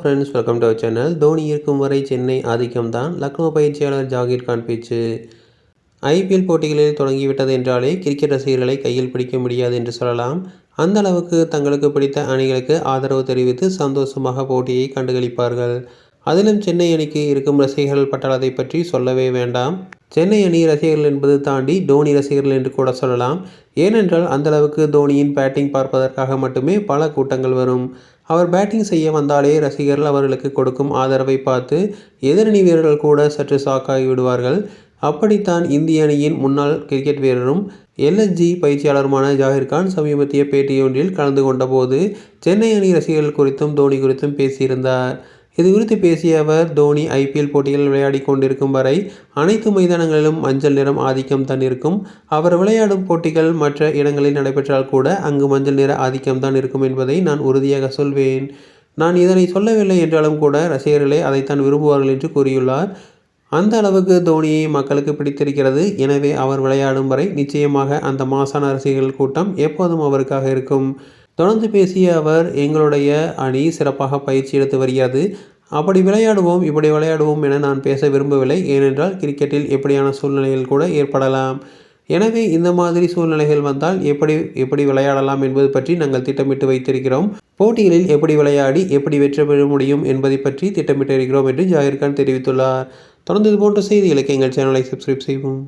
Friends welcome to our channel Dhoni இருக்கும் வரை சென்னை ஆதிக்கம் தான் லக்னோ பயிற்சியாளர் ஜாகிர் கான் பேச்சு. ஐபிஎல் போட்டிகளில் தொடங்கிவிட்டது என்றாலே கிரிக்கெட் ரசிகர்களை கையில் பிடிக்க முடியாது என்று சொல்லலாம். அந்த அளவுக்கு தங்களுக்கு பிடித்த அணிகளுக்கு ஆதரவு தெரிவித்து சந்தோஷமாக போட்டியை கண்டுகளிப்பார்கள். அதிலும் சென்னை அணிக்கு இருக்கும் ரசிகர்கள் பட்டாளத்தை பற்றி சொல்லவே வேண்டாம். சென்னை அணி ரசிகர்கள் என்பது தாண்டி தோனி ரசிகர்கள் என்று கூட சொல்லலாம். ஏனென்றால் அந்த அளவுக்கு தோனியின் பேட்டிங் பார்ப்பதற்காக மட்டுமே பல கூட்டங்கள் வரும். அவர் பேட்டிங் செய்ய வந்தாலே ரசிகர்கள் அவர்களுக்கு கொடுக்கும் ஆதரவை பார்த்து எதிரணி வீரர்கள் கூட சற்று ஷாக்காகி விடுவார்கள். அப்படித்தான் இந்திய அணியின் முன்னாள் கிரிக்கெட் வீரரும் எல்எஸ்ஜி பயிற்சியாளருமான ஜாகிர்கான் சமீபத்திய பேட்டியொன்றில் கலந்து கொண்டபோது சென்னை அணி ரசிகர்கள் குறித்தும் தோனி குறித்தும் பேசியிருந்தார். இது குறித்து பேசிய அவர் தோனி ஐபிஎல் போட்டியில் விளையாடி கொண்டிருக்கும் வரை அனைத்து மைதானங்களிலும் மஞ்சள் நிறம் ஆதிக்கம் தான் இருக்கும் அவர் விளையாடும் போட்டிகள் மற்ற இடங்களில் நடைபெற்றால் கூட அங்கு மஞ்சள் நிற ஆதிக்கம் தான் இருக்கும் என்பதை நான் உறுதியாக சொல்வேன். நான் இதனை சொல்லவில்லை என்றாலும் கூட ரசிகர்களே அதைத்தான் விரும்புவார்கள் என்று கூறியுள்ளார். அந்த அளவுக்கு தோனியை மக்களுக்கு பிடித்திருக்கிறது. எனவே அவர் விளையாடும் வரை நிச்சயமாக அந்த மாசான ரசிகர்கள் கூட்டம் எப்போதும் அவருக்காக இருக்கும். தொடர்ந்து பேசிய அவர் எங்களுடைய அணி சிறப்பாக பயிற்சி எடுத்து வருகிறது. அப்படி விளையாடுவோம் இப்படி விளையாடுவோம் என நான் பேச விரும்பவில்லை. ஏனென்றால் கிரிக்கெட்டில் எப்படியான சூழ்நிலைகள் கூட ஏற்படலாம். எனவே இந்த மாதிரி சூழ்நிலைகள் வந்தால் எப்படி எப்படி விளையாடலாம் என்பது பற்றி நாங்கள் திட்டமிட்டு வைத்திருக்கிறோம். போட்டிகளில் எப்படி விளையாடி எப்படி வெற்றி பெற முடியும் என்பதை பற்றி திட்டமிட்டிருக்கிறோம் என்று ஜாகிர்கான் தெரிவித்துள்ளார். தொடர்ந்து இது போன்ற செய்திகளுக்கு எங்கள் சேனலை சப்ஸ்கிரைப் செய்வோம்